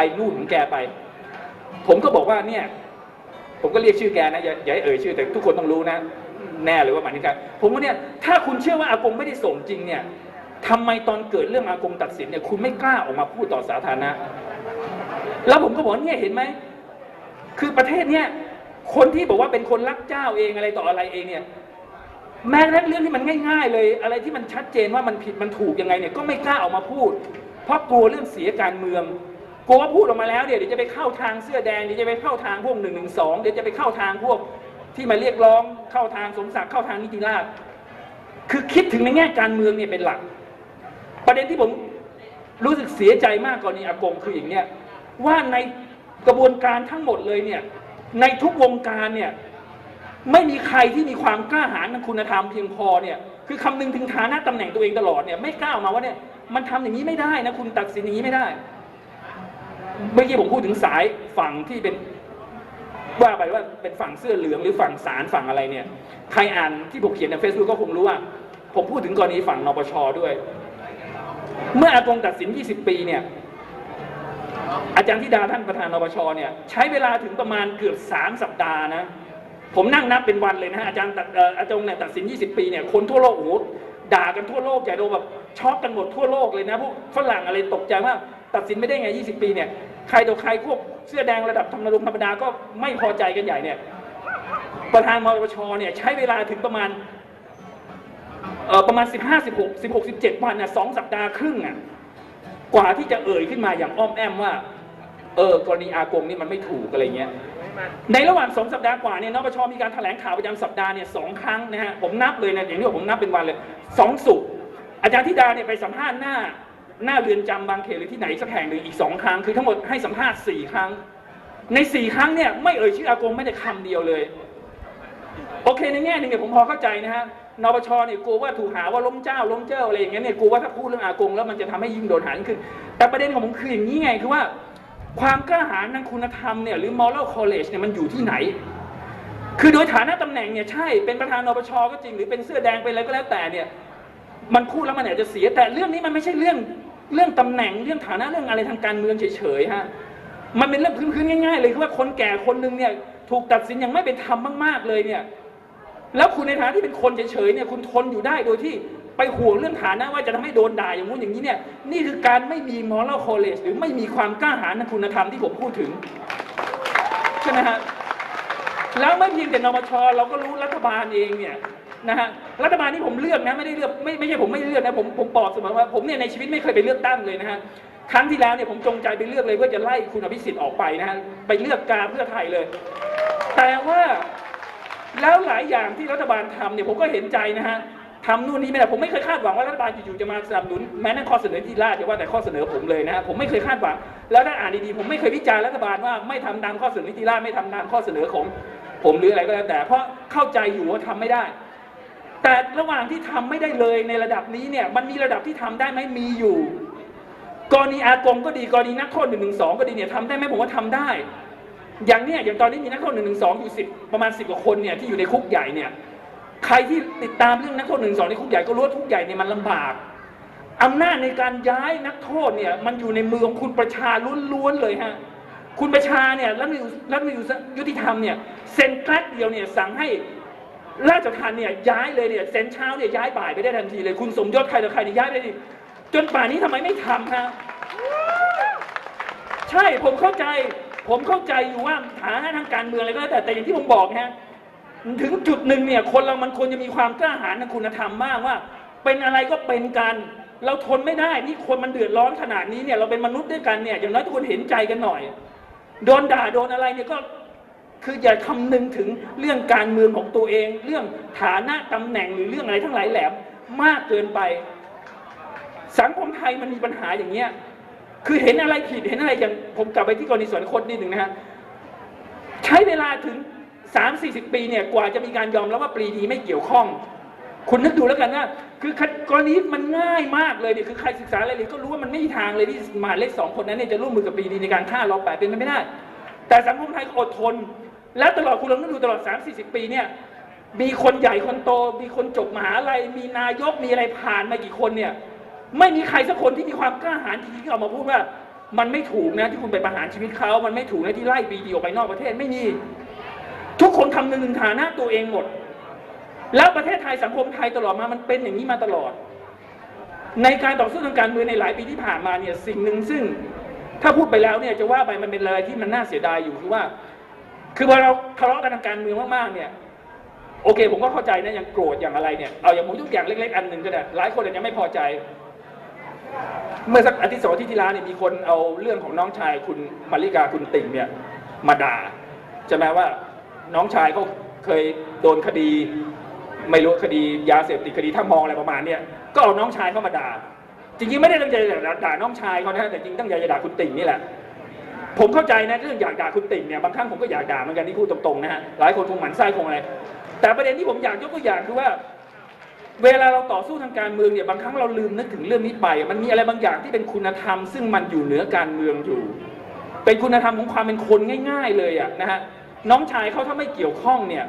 ไปนู่นของแกไป ผมก็บอกว่าเนี่ย ผมก็เรียกชื่อแกนะอย่าอย่าให้เอ่ยชื่อแต่ทุกคนต้องรู้นะ แน่เลยว่าหมายถึงใครผมว่าเนี่ยถ้าคุณเชื่อว่าอากงไม่ได้ส่งจริงเนี่ยทำไมตอนเกิดเรื่องอากงตัดสินเนี่ยคุณไม่กล้าออกมาพูดต่อสาธารณะ แล้วผมก็บอกว่าเนี่ยเห็นไหมคือประเทศเนี่ยคนที่บอกว่าเป็นคนรักเจ้าเองอะไรต่ออะไรเองเนี่ยแม้กระทั่งเรื่องที่มันง่าย ๆ เลย อะไรที่มันชัดเจนว่ามันผิดมันถูกยังไงเนี่ยก็ไม่กล้าออกมาพูด เพราะกลัวเรื่องเสียการเมือง กลัวว่าพูดออกมาแล้วเนี่ยเดี๋ยวจะไปเข้าทางเสื้อแดงเดี๋ยวจะไปเข้าทางพวกหนึ่งหนึ่งสองเดี๋ยวจะไปเข้าทางพวกที่มาเรียกร้องเข้าทางสมศักดิ์เข้าทางนิติราษฎร์คือคิดถึงในแง่การเมืองเนี่ยเป็นหลัก ประเด็นที่ผมรู้สึกเสียใจมากกรณีอากงคืออย่างเนี้ยว่าในกระบวนการทั้งหมดเลยเนี่ยในทุกวงการเนี่ยไม่มีใครที่มีความกล้าหาญทางคุณธรรมเพียงพอเนี่ยคือคำนึงถึงฐานะตำแหน่งตัวเองตลอดเนี่ยไม่กล้าออกมาว่าเนี่ยมันทำอย่างนี้ไม่ได้นะคุณตัดสินอย่างนี้ไม่ได้ เมื่อกี้ผมพูดถึงสายฝั่งที่เป็นว่าไปว่าเป็นฝั่งเสื้อเหลืองหรือฝั่งสารฝั่งอะไรเนี่ย ใครอ่านที่ผมเขียนใน Facebook ก็คงรู้ว่า ผมพูดถึงกรณีฝั่งนปชด้วย เมื่ออากงตัดสิน 20 ปีเนี่ยอาจารย์ธิดาท่านประธานนปชเนี่ยใช้เวลาถึงประมาณเกือบ 3 สัปดาห์นะผมนั่งนับเป็นวันเลยนะอาจารย์ตัดเอ่ออาจารย์เนี่ยตัดสิน 20 ปีเนี่ยคนทั่วโลกโอ้โหด่ากันทั่วโลกใหญ่โตแบบช็อกกันหมดทั่วโลกเลยนะพวกฝรั่งอะไรตกใจว่าตัดสินไม่ได้ไง 20 ปีเนี่ย ใครต่อใครพวกเสื้อแดงระดับธรรมดาธรรมดาก็ไม่พอใจกันใหญ่เนี่ยประธานมปชเนี่ยใช้เวลาถึงประมาณเอ่อประมาณ 15 16 16 17 วันน่ะสองสัปดาห์ครึ่งอะกว่าที่จะเอ่ยขึ้นมาอย่างอ้อมแอมว่า เออกรณีอากงนี่มันไม่ถูกอะไรเงี้ยในระหว่างสองสัปดาห์กว่าเนี่ยนปชมีการแถลงข่าวประจำสัปดาห์เนี่ยสองครั้งนะฮะผมนับเลยนะอย่างที่บอกผมนับเป็นวันเลยสองสุกอาจารย์ธิดาเนี่ยไปสัมภาษณ์หน้า หน้าเรือนจำบางเขตหรือที่ไหนสักแห่งหนึ่งอีกสองครั้งคือทั้งหมดให้สัมภาษณ์สี่ครั้ง ในสี่ครั้งเนี่ยไม่เอ่ยชื่ออากงไม่ได้คำเดียวเลย โอเคในแง่หนึ่งเนี่ยผมพอเข้าใจนะฮะนปชเนี่ยกลัวว่าถูกหาว่าล้มเจ้าล้มเจ้าอะไรอย่างเงี้ยเนี่ยกลัวว่าถ้าพูดเรื่องอากงแล้วมันจะทำให้ยิ่งโดนหายิ่งขึ้น แต่ประเด็นของผมคืออย่างนี้ไงคือว่า ความกล้าหาญทางคุณธรรมเนี่ยหรือ moral college เนี่ยมันอยู่ที่ไหน คือโดยฐานะตำแหน่งเนี่ยใช่เป็นประธานนปชก็จริงหรือเป็นเสื้อแดงเป็นอะไรก็แล้วแต่เนี่ยมันพูดแล้วมันอาจจะเสียแต่เรื่องนี้มันไม่ใช่เรื่อง เรื่องตำแหน่งเรื่องฐานะเรื่องอะไรทางการเมืองเฉยๆฮะมันเป็นเรื่องพื้นๆง่ายๆเลยคือว่าคนแก่คนหนึ่งเนี่ยถูกตัดสินอย่างไม่เป็นธรรมมากๆเลยเนี่ย แล้วคุณในฐานะที่เป็นคนเฉยๆเนี่ยคุณทนอยู่ได้โดยที่ไปห่วงเรื่องฐานะว่าจะทำให้โดนด่าอย่างงู้นอย่างนี้เนี่ยนี่คือการไม่มี moral college หรือไม่มีความกล้าหาญทางคุณธรรมที่ผมพูดถึงใช่ไหมฮะแล้วไม่เพียงแต่นปชเราก็รู้รัฐบาลเองเนี่ย นะฮะรัฐบาลที่ผมเลือกนะไม่ได้เลือกไม่ไม่ใช่ผมไม่เลือกนะผมผมบอกเสมอว่าผมเนี่ยในชีวิตไม่เคยไปเลือกตั้งเลยนะฮะครั้งที่แล้วเนี่ยผมจงใจไปเลือกเลยเพื่อจะไล่คุณอภิสิทธิ์ออกไปนะฮะไปเลือกกาเพื่อไทยเลย แต่ว่าแล้วหลายอย่างที่รัฐบาลทำเนี่ยผมก็เห็นใจนะฮะทำนู่นนี่ไม่ได้ผมไม่เคยคาดหวังว่ารัฐบาลอยู่ๆจะมาสนับสนุนแม้แต่ข้อเสนอที่ล่าจะว่าแต่ข้อเสนอผมเลยนะฮะผมไม่เคยคาดหวังแล้วถ้าอ่านดีๆผมไม่เคยวิจารณ์รัฐบาลว่าไม่ทำตามข้อเสนอที่ล่าไม่ทำตามข้อเสนอของ ผมหรืออะไรก็แล้วแต่เพราะเข้าใจอยู่ว่าทำไม่ได้ แต่ระหว่างที่ทำไม่ได้เลยในระดับนี้เนี่ย มันมีระดับที่ทำได้ไหมมีอยู่ กรณีอากงก็ดีกรณีนักโทษหนึ่งหนึ่งสองก็ดีเนี่ยทำได้ไหมผมว่าทำได้ อย่างเนี้ยอย่างตอนนี้มีนักโทษหนึ่งหนึ่งสองอยู่สิบประมาณสิบกว่าคนเนี่ยที่อยู่ในคุกใหญ่เนี่ยใครที่ติดตามเรื่องนักโทษหนึ่งสองในคุกใหญ่ก็รู้ว่าคุกใหญ่เนี่ยมันลำบากอำนาจในการย้ายนักโทษเนี่ยมันอยู่ในมือของคุณประชาล้วนๆเลยฮะคุณประชาเนี่ยรัฐมนตรีรัฐมนตรียุติธรรมเนี่ยเซ็นแกลกเดียวเนี่ยสั่งให้ ราชทัณฑ์เนี่ยย้ายเลยเนี่ยเซ็นเช้าเนี่ยย้ายบ่ายไปได้ทันทีเลย คุณสมยศใครต่อใครเนี่ยย้ายไปด้ดิจนป่านนี้ทำไมไม่ทำฮะใช่ผมเข้าใจ ผมเข้าใจอยู่ว่าฐานะทางการเมืองอะไรก็แล้วแต่แต่อย่างที่ผมบอกนะฮะถึงจุดหนึ่งเนี่ยคนเรามันควรจะมีความกล้าหาญทางคุณธรรมมากว่า เป็นอะไรก็เป็นกัน เราทนไม่ได้นี่คนมันเดือดร้อนขนาดนี้เนี่ยเราเป็นมนุษย์ด้วยกันเนี่ยอย่างน้อยทุกคนเห็นใจกันหน่อย โดนด่าโดนอะไรเนี่ยก็ คืออย่าคำนึงถึงเรื่องการเมืองของตัวเอง เรื่องฐานะตำแหน่งหรือเรื่องอะไรทั้งหลายแหลมมากเกินไป สังคมไทยมันมีปัญหาอย่างเงี้ยคือเห็นอะไรผิดเห็นอะไรอย่างผมกลับไปที่กรณีสวนคตนิดหนึ่งนะฮะใช้เวลาถึงสามสี่สิบปีเนี่ยกว่าจะมีการยอมรับว่าปรีดีไม่เกี่ยวข้อง คุณนึกดูแล้วกันว่าคือกรณีมันง่ายมากเลยเนี่ยคือใครศึกษาอะไรเลยก็รู้ว่ามันไม่มีทางเลยที่มหาเลขสองคนนั้นเนี่ยจะร่วมมือกับปรีดีในการฆ่าเราแปดเป็นไปไม่ได้ แต่สังคมไทยก็อดทน แล้วตลอดคุณลองนึกดูตลอดสามสี่สิบปีเนี่ยมีคนใหญ่คนโต มีคนจบมหาลัยมีนายกมีอะไรผ่านมากี่คนเนี่ยไม่มีใครสักคนที่มีความกล้าหาญที่จะออกมาพูดว่ามันไม่ถูกนะที่คุณไปประหารชีวิตเขา มันไม่ถูกนะที่ไล่บีดีออกไปนอกประเทศไม่มี ทุกคนคำนึงถึงฐานะตัวเองหมด แล้วประเทศไทยสังคมไทยตลอดมามันเป็นอย่างนี้มาตลอด ในการต่อสู้ทางการเมืองในหลายปีที่ผ่านมาเนี่ยสิ่งหนึ่งซึ่ง ถ้าพูดไปแล้วเนี่ยจะว่าไปมันเป็นอะไรที่มันน่าเสียดายอยู่คือว่า คือพอเราทะเลาะกันทางการเมืองมากๆเนี่ยโอเค ผมก็เข้าใจนะอย่างโกรธอย่างอะไรเนี่ยเอาอย่างผมยกอย่างเล็กๆอันหนึ่งก็ได้หลายคนอาจจะไม่พอใจ เมื่อสักอาทิตย์สองอาทิตย์ที่แล้วเนี่ยมีคนเอาเรื่องของน้องชายคุณมาริกาคุณติ่งเนี่ยมาด่าใช่ไหมว่าน้องชายเขาเคยโดนคดี ไม่รู้คดียาเสพติดคดีท่ามองอะไรประมาณเนี่ยก็เอาน้องชายเข้ามาด่าจริงๆไม่ได้ตั้งใจจะด่าน้องชายเขานะแต่จริงตั้งใจจะด่าคุณติ่งนี่แหละ ผมเข้าใจนะเรื่องอยากด่าคุณติ่งเนี่ยบางครั้งผมก็อยากด่าเหมือนกันที่พูดตรงๆนะฮะหลายคนคงหมั่นไส้คงอะไรแต่ประเด็นที่ผมอยากยกตัวอย่างคือว่า เวลาเราต่อสู้ทางการเมืองเนี่ยบางครั้งเราลืมนึกถึงเรื่องนี้ไป มันมีอะไรบางอย่างที่เป็นคุณธรรม ซึ่งมันอยู่เหนือการเมืองอยู่ เป็นคุณธรรมของความเป็นคนง่าย ๆ เลยอะนะฮะน้องชายเขาถ้าไม่เกี่ยวข้องเนี่ย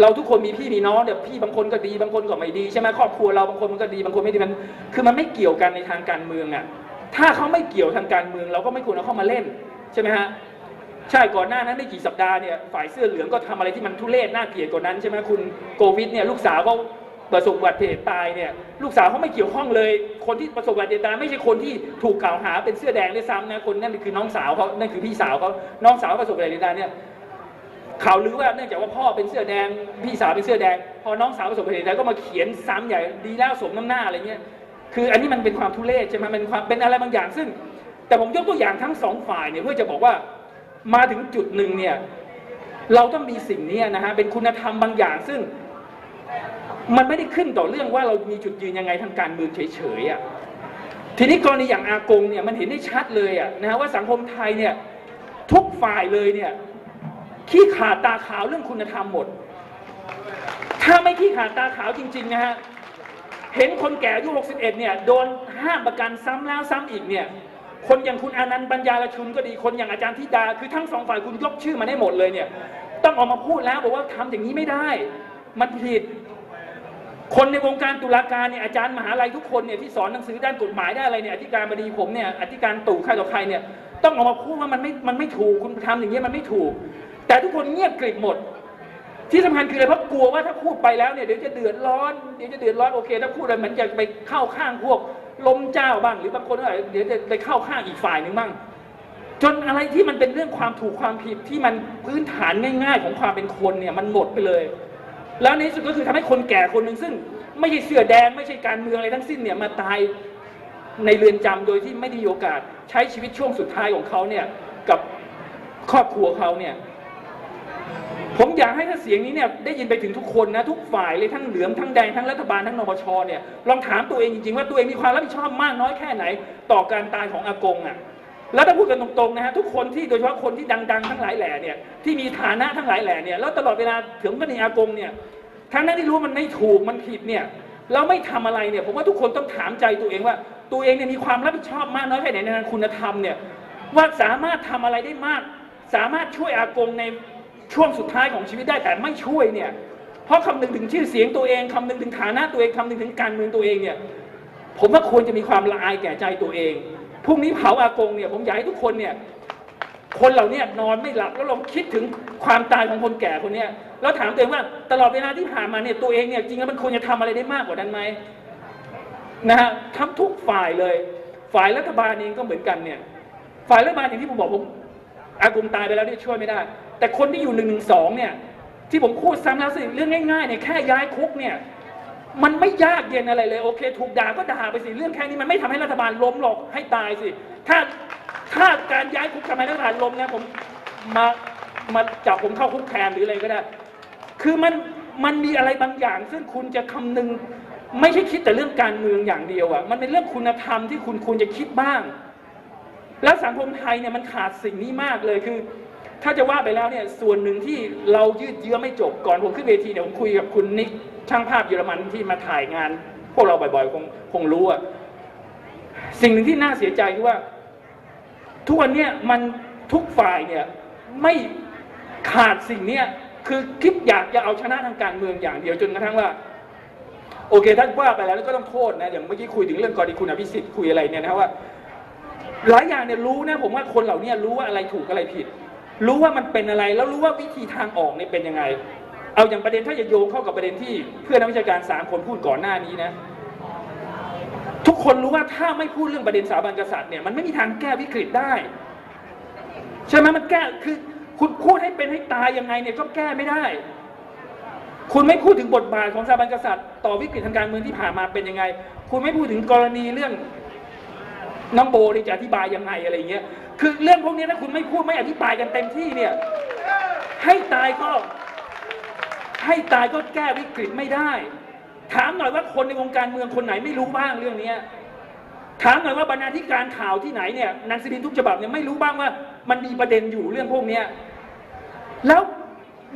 เราทุกคนมีพี่มีน้องเดี๋ยวพี่บางคนก็ดีบางคนก็ไม่ดีใช่ไหมครอบครัวเราบางคนมันก็ดีบางคนไม่ดีมันคือมันไม่เกี่ยวกันในทางการเมืองอะถ้าเขาไม่เกี่ยวทางการเมือง เราก็ไม่ควรเอาเข้ามาเล่น ใช่ไหมฮะใช่ก่อนหน้านั้นไม่กี่สัปดาห์เนี่ยฝ่ายเสื้อเหลืองก็ทำอะไรที่มันทุเรศน่าเกลียดกว่านั้นใช่ไหมคุณโควิดเนี่ยลูกสาวเขาประสบอุบัติเหตุตายเนี่ยลูกสาวเขาไม่เกี่ยวข้องเลย คนที่ประสบอุบัติเหตุตายไม่ใช่คนที่ถูกกล่าวหาเป็นเสื้อแดงด้วยซ้ำนะคนนั่นคือน้องสาวเขานั่นคือพี่สาวเขาน้องสาวประสบอุบัติเหตุตายเนี่ยข่าวลือว่าเนื่องจากว่าพ่อเป็นเสื้อแดงพี่สาวเป็นเสื้อแดง พอน้องสาวประสบอุบัติเหตุตายก็มาเขียนซ้ำใหญ่ดีแล้วสมน้ำหน้าอะไรเงี้ยคืออันนี้มันเป็นความทุเรศใช่ไหมมันเป็นความเป็นอะไรบางอย่างซึ่ง แต่ผมยกตัวอย่างทั้งสองฝ่ายเนี่ยเพื่อจะบอกว่ามาถึงจุดหนึ่งเนี่ยเราต้องมีสิ่งนี้นะฮะเป็นคุณธรรมบางอย่างซึ่ง มันไม่ได้ขึ้นต่อเรื่องว่าเรามีจุดยืนยังไงทางการเมืองเฉยๆอะทีนี้กรณีอย่างอากงเนี่ยมันเห็นได้ชัดเลยอะนะฮะว่าสังคมไทยเนี่ยทุกฝ่ายเลยเนี่ยขี้ขาดตาขาวเรื่องคุณธรรมหมด ถ้าไม่ขี้ขาดตาขาวจริงๆนะฮะเห็นคนแก่อายุ 61 เนี่ยโดนห้ามประกันซ้ำแล้วซ้ำอีกเนี่ย คนอย่างคุณอานันต์ปัญญาลชุนก็ดีคนอย่างอาจารย์ธิดา คือทั้งสองฝ่ายคุณยกชื่อมาได้หมดเลยเนี่ย ต้องออกมาพูดแล้วบอกว่าทำอย่างนี้ไม่ได้ มันผิด คนในวงการตุลาการเนี่ยอาจารย์มหาลัยทุกคนเนี่ยที่สอนหนังสือด้านกฎหมายได้อะไรเนี่ยอธิการบดีผมเนี่ยอธิการตู่ใครต่อใครเนี่ยต้องออกมาพูดว่ามันไม่มันไม่ถูกคุณทำอย่างนี้มันไม่ถูก แต่ทุกคนเงียบกริบหมด ที่สำคัญคืออะไรเพราะกลัวว่าถ้าพูดไปแล้วเนี่ยเดี๋ยวจะเดือดร้อนเดี๋ยวจะเดือดร้อนโอเค ถ้าพูดอะไรมันจะไปเข้าข้างพวก ล้มเจ้าบ้าง หรือบางคนก็อาจจะเดี๋ยวจะไปเข้าข้างอีกฝ่ายหนึ่งบ้างจนอะไรที่มันเป็นเรื่องความถูกความผิดที่มันพื้นฐานง่าย ๆ ของความเป็นคนเนี่ยมันหมดไปเลย แล้วในที่สุดก็คือทำให้คนแก่คนหนึ่งซึ่ง ไม่ใช่เสื้อแดงไม่ใช่การเมืองอะไรทั้งสิ้นเนี่ยมาตายในเรือนจำโดยที่ไม่ได้โอกาส ใช้ชีวิตช่วงสุดท้ายของเขาเนี่ยกับครอบครัวเขาเนี่ย ผมอยากให้ถ้าเสียงนี้เนี่ยได้ยินไปถึงทุกคนนะทุกฝ่ายเลยทั้งเหลืองทั้งแดงทั้งรัฐบาลทั้งนปชเนี่ยลองถามตัวเองจริงๆว่าตัวเองมีความรับผิดชอบมากน้อยแค่ไหน ต่อการตายของอากงอะแล้วถ้าพูดกันตรงๆนะฮะทุกคนที่โดยเฉพาะคนที่ดัง ๆ ทั้งหลายแหล่เนี่ยที่มีฐานะทั้งหลายแหล่เนี่ยแล้วตลอดเวลาถึงกรณีอากงเนี่ยทั้งนั้นที่รู้มันไม่ถูกมันผิดเนี่ยเราไม่ทำอะไรเนี่ยผมว่าทุกคนต้องถามใจตัวเองว่า ตัวเองเนี่ยมีความรับผิดชอบมากน้อยแค่ไหนในทางคุณธรรมเนี่ยว่าสามารถทำอะไรได้มาก สามารถช่วยอากงใน ช่วงสุดท้ายของชีวิตได้แต่ไม่ช่วยเนี่ย เพราะคำนึงถึงชื่อเสียงตัวเองคำนึงถึงฐานะตัวเองคำนึงถึงการเมืองตัวเองเนี่ย ผมว่าควรจะมีความละอายแก่ใจตัวเองพรุ่งนี้เผาอากงเนี่ยผมอยากให้ทุกคนเนี่ยคนเหล่านี้นอนไม่หลับแล้วลองคิดถึงความตายของคนแก่คนเนี้แล้วถามตัวเองว่าตลอดเวลาที่ผ่านมาเนี่ยตัวเองเนี่ยจริงแล้วมันควรจะทำอะไรได้มากกว่านั้นไหมนะฮะทำทุกฝ่ายเลย ฝ่ายรัฐบาลเองก็เหมือนกันเนี่ย ฝ่ายรัฐบาลอย่างที่ผมบอกผม อากงตายไปแล้วเนี่ยช่วยไม่ได้ แต่คนที่อยู่หนึ่งหนึ่งสองเนี่ย ที่ผมพูดซ้ำแล้วสิเรื่องง่ายๆเนี่ยแค่ย้ายคุกเนี่ย มันไม่ยากเย็นอะไรเลยโอเค ถูกด่าก็ด่าไปสิเรื่องแค่นี้มันไม่ทำให้รัฐบาลล้มหรอกให้ตายสิ ถ้าถ้าการย้ายคุกทำให้รัฐบาลล้มเนี่ยผมมามาจับผมเข้าคุกแทนหรืออะไรก็ได้ คือมันมันมีอะไรบางอย่าง ซึ่งคุณจะคำนึง ไม่ใช่คิดแต่เรื่องการเมืองอย่างเดียวอะ่ะมันเป็นเรื่องคุณธรรมที่คุณควรจะคิดบ้าง แล้วสังคมไทยเนี่ยมันขาดสิ่งนี้มากเลยคือ ถ้าจะว่าไปแล้วเนี่ยส่วนหนึ่งที่เรายืดเยื้อไม่จบก่อนผมขึ้นเวทีเนี่ยผมคุยกับคุณนิกช่างภาพเยอรมันที่มาถ่ายงาน พวกเราบ่อยๆคงคงรู้อะสิ่งหนึ่งที่น่าเสียใจคือว่า ทุกวันเนี่ยมันทุกฝ่ายเนี่ยไม่ขาดสิ่งเนี้ยคือคิดอยากจะเอาชนะทางการเมืองอย่างเดียวจนกระทั่งว่า โอเคท่านว่าไปแล้วก็ต้องโทษนะอย่างเมื่อกี้คุยถึงเรื่องกรณีคุณอภิสิทธิ์คุยอะไรเนี่ยนะว่า หลายอย่างเนี่ยรู้นะผมว่าคนเหล่านี้รู้ว่าอะไรถูกอะไรผิด รู้ว่ามันเป็นอะไร แล้วรู้ว่าวิธีทางออกเนี่ยเป็นยังไง เอาอย่างประเด็นถ้าจะโยงเข้ากับประเด็นที่เพื่อนนักวิชาการสามคนพูดก่อนหน้านี้นะ ทุกคนรู้ว่าถ้าไม่พูดเรื่องประเด็นสถาบันกษัตริย์เนี่ยมันไม่มีทางแก้วิกฤตได้ ใช่ไหมมันแก้คือคุณพูดให้เป็นให้ตายยังไงเนี่ยก็แก้ไม่ได้ คุณไม่พูดถึงบทบาทของสถาบันกษัตริย์ ต่อวิกฤตทางการเมืองที่ผ่านมาเป็นยังไง คุณไม่พูดถึงกรณีเรื่อง น้องโบนี่จะอธิบายยังไงอะไรเงี้ย คือเรื่องพวกนี้ถ้าคุณไม่พูดไม่อธิบายกันเต็มที่เนี่ย ให้ตายก็ ให้ตายก็แก้วิกฤตไม่ได้ ถามหน่อยว่าคนในวงการเมืองคนไหนไม่รู้บ้างเรื่องเนี้ยถามหน่อยว่าบรรณาธิการข่าวที่ไหนเนี่ยนังสือพิมพ์ทุกฉบับเนี่ยไม่รู้บ้างว่า มันมีประเด็นอยู่เรื่องพวกเนี้ยแล้ว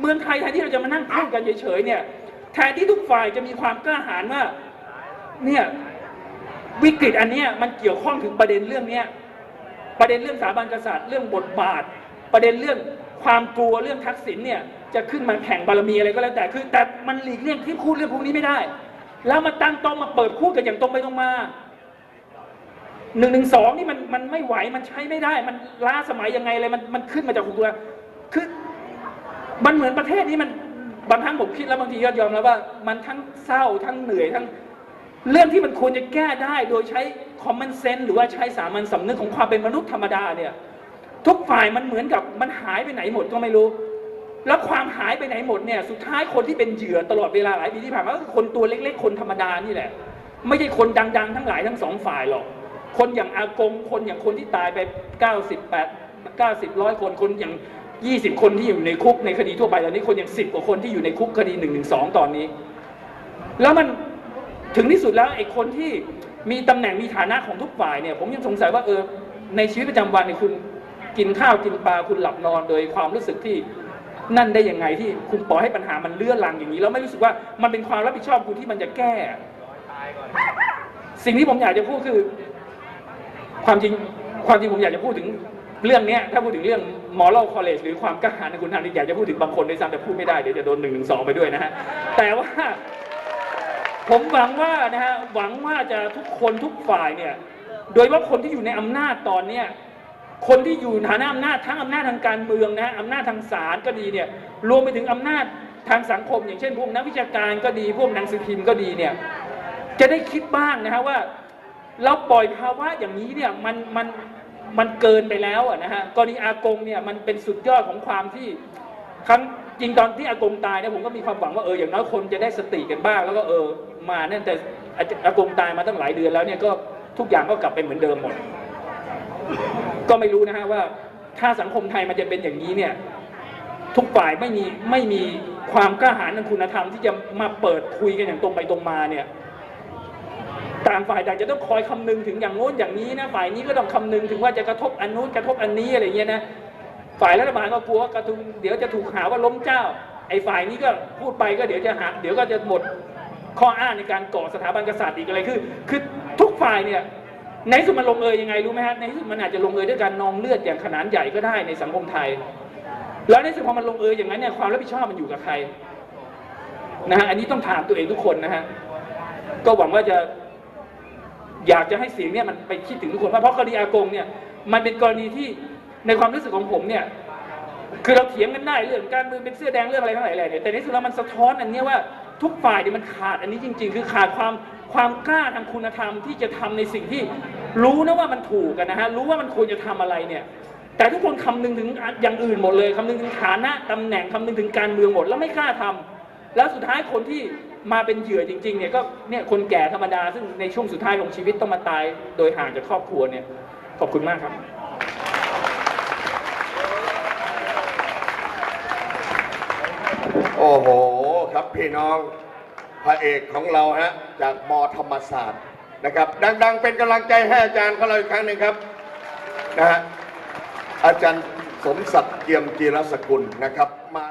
เมืองไทยแทนที่เราจะมานั่งพูดกันเฉยๆเนี่ยแทนที่ทุกฝ่ายจะมีความกล้าหาญว่าเนี่ย วิกฤตอันนี้มันเกี่ยวข้องถึงประเด็นเรื่องนี้ประเด็นเรื่องสถาบันกษัตริย์เรื่องบทบาท ประเด็นเรื่องความกลัวเรื่องทักษิณเนี่ยจะขึ้นมาแข่งบารมีอะไรก็แล้วแต่คือ แต่มันหลีกเลี่ยงที่พูดเรื่องพวกนี้ไม่ได้ แล้วมาตั้งโต๊ะมาเปิดพูดกันอย่างตรงไปตรงมาหนึ่งหนึ่งสองนี่มันมันไม่ไหวมันใช้ไม่ได้ มันล้าสมัยยังไงเลยมันมันขึ้นมาจากตัวคือมันเหมือนประเทศนี้มันบางครั้งผมคิดแล้วบางทีก็ยอมแล้วว่า มันทั้งเศร้าทั้งเหนื่อยทั้ง เรื่องที่มันควรจะแก้ได้โดยใช้ common sense หรือว่าใช้สามัญสำนึกของความเป็นมนุษย์ธรรมดาเนี่ย ทุกฝ่ายมันเหมือนกับมันหายไปไหนหมดก็ไม่รู้ แล้วความหายไปไหนหมดเนี่ยสุดท้ายคนที่เป็นเหยื่อตลอดเวลาหลายปีที่ผ่านมาก็คือคนตัวเล็ก ๆ คนธรรมดานี่แหละ ไม่ใช่คนดัง ๆ ทั้งหลายทั้งสองฝ่ายหรอก คนอย่างอากงคนอย่างคนที่ตายไป 98 90ร้อยคนคนอย่าง 20 คนที่อยู่ในคุกในคดีทั่วไปตอนนี้คนอย่าง 10 กว่าคนที่อยู่ในคุกคดี1นึตอนนี้ แล้วมัน ถึงที่สุดแล้วไอ้คนที่มีตำแหน่งมีฐานะของทุกฝ่ายเนี่ยผมยังสงสัยว่าเออในชีวิตประจำวันเนี่ยคุณกินข้าวกินปลาคุณหลับนอนโดยความรู้สึกที่นั่นได้ยังไงที่คุณปล่อยให้ปัญหามันเลื่อนลังอย่างนี้แล้วไม่รู้สึกว่ามันเป็นความรับผิดชอบคุณที่มันจะแก้ สิ่งที่ผมอยากจะพูดคือ ความจริงความจริงผมอยากจะพูดถึงเรื่องนี้ถ้าพูดถึงเรื่อง moral college หรือความกล้าหาญในคุณธรรมนี่อยากจะพูดถึงบางคนด้วยซ้ำแต่พูดไม่ได้เดี๋ยวจะโดนหนึ่งหนึ่งสองไปด้วยนะฮะแต่ว่า ผมหวังว่านะฮะหวังว่าจะทุกคนทุกฝ่ายเนี่ย โดยว่าคนที่อยู่ในอำนาจตอนเนี้ยคนที่อยู่ฐานะอำนาจทั้งอำนาจทางการเมืองนะอำนาจทางศาลก็ดีเนี่ยรวมไปถึงอำนาจทางสังคม อย่างเช่นพวกนักวิชาการก็ดี พวกหนังสือพิมพ์ก็ดีเนี่ยจะได้คิดบ้างนะฮะว่าเราปล่อยภาวะอย่างนี้เนี่ยมันมันมันเกินไปแล้วอะนะฮะกรณีอากงเนี่ยมันเป็นสุดยอดของความที่ครั้ง จริงตอนที่อากงตายเนี่ยผมก็มีความหวังว่าเอออย่างน้อยคนจะได้สติกันบ้างแล้วก็เออมาเนี่ยแต่อากงตายมาตั้งหลายเดือนแล้วเนี่ยก็ทุกอย่างก็กลับไปเหมือนเดิมหมด ก็ไม่รู้นะฮะว่า ถ้าสังคมไทยมันจะเป็นอย่างนี้เนี่ย ทุกฝ่ายไม่มีไม่มีความกล้าหาญทางคุณธรรมที่จะมาเปิดคุยกันอย่างตรงไปตรงมาเนี่ยต่างฝ่ายต่างจะต้องคอยคำนึงถึงอย่างโน้นอย่างนี้นะฝ่ายนี้ก็ต้องคำนึงถึงว่าจะกระทบอันนู้นกระทบอันนี้อะไรเงี้ยนะ ฝ่ายรัฐบาลก็กลัวว่ากระทุงเดี๋ยวจะถูกหาว่าล้มเจ้า ไอ้ฝ่ายนี้ก็พูดไปก็เดี๋ยวจะหาเดี๋ยวก็จะหมดข้ออ้างในการก่อสถาบันกษัตริย์อีกอะไรคือ คือทุกฝ่ายเนี่ยในที่สุดมันลงเอยยังไงรู้ไหมฮะในที่สุดมันอาจจะลงเอยด้วยการนองเลือดอย่างขนาดใหญ่ก็ได้ในสังคมไทย แล้วในที่สุดพอมันลงเอยอย่างนั้นเนี่ยความรับผิดชอบมันอยู่กับใครนะฮะอันนี้ต้องถามตัวเองทุกคนนะฮะก็หวังว่าจะอยากจะให้เสียงเนี่ยมันไปคิดถึงทุกคนว่าเพราะกรณีอากงเนี่ยมันเป็นกรณีที่ ในความรู้สึกของผมเนี่ย คือเราเถียงกันได้เรื่องการเมืองเป็นเสื้อแดงเรื่องอะไรทั้งหลายแหล่เนี่ยแต่ในที่สุดแล้วมันสะท้อนอันนี้ว่าทุกฝ่ายเนี่ยมันขาดอันนี้จริง ๆ คือขาดความความกล้าทางคุณธรรมที่จะทำในสิ่งที่รู้นะว่ามันถูกกันนะฮะรู้ว่ามันควรจะทำอะไรเนี่ย แต่ทุกคนคำนึงถึงอย่างอื่นหมดเลยคำนึงถึงฐานะตำแหน่งคำนึงถึงการเมืองหมดแล้วไม่กล้าทำแล้วสุดท้ายคนที่มาเป็นเหยื่อจริงๆเนี่ยก็เนี่ยคนแก่ธรรมดาซึ่งในช่วงสุดท้ายของชีวิตต้องมาตายโดยห่างจากครอบครัวเนี่ยขอบคุณมากครับ โอ้โหครับพี่น้องพระเอกของเราฮะจากมธรรมศาสตร์นะครับ ดัง ๆ เป็นกำลังใจให้อาจารย์ของเราอีกครั้งหนึ่งครับนะฮะอาจารย์สมศักดิ์เกียมจีรสกุลนะครับมา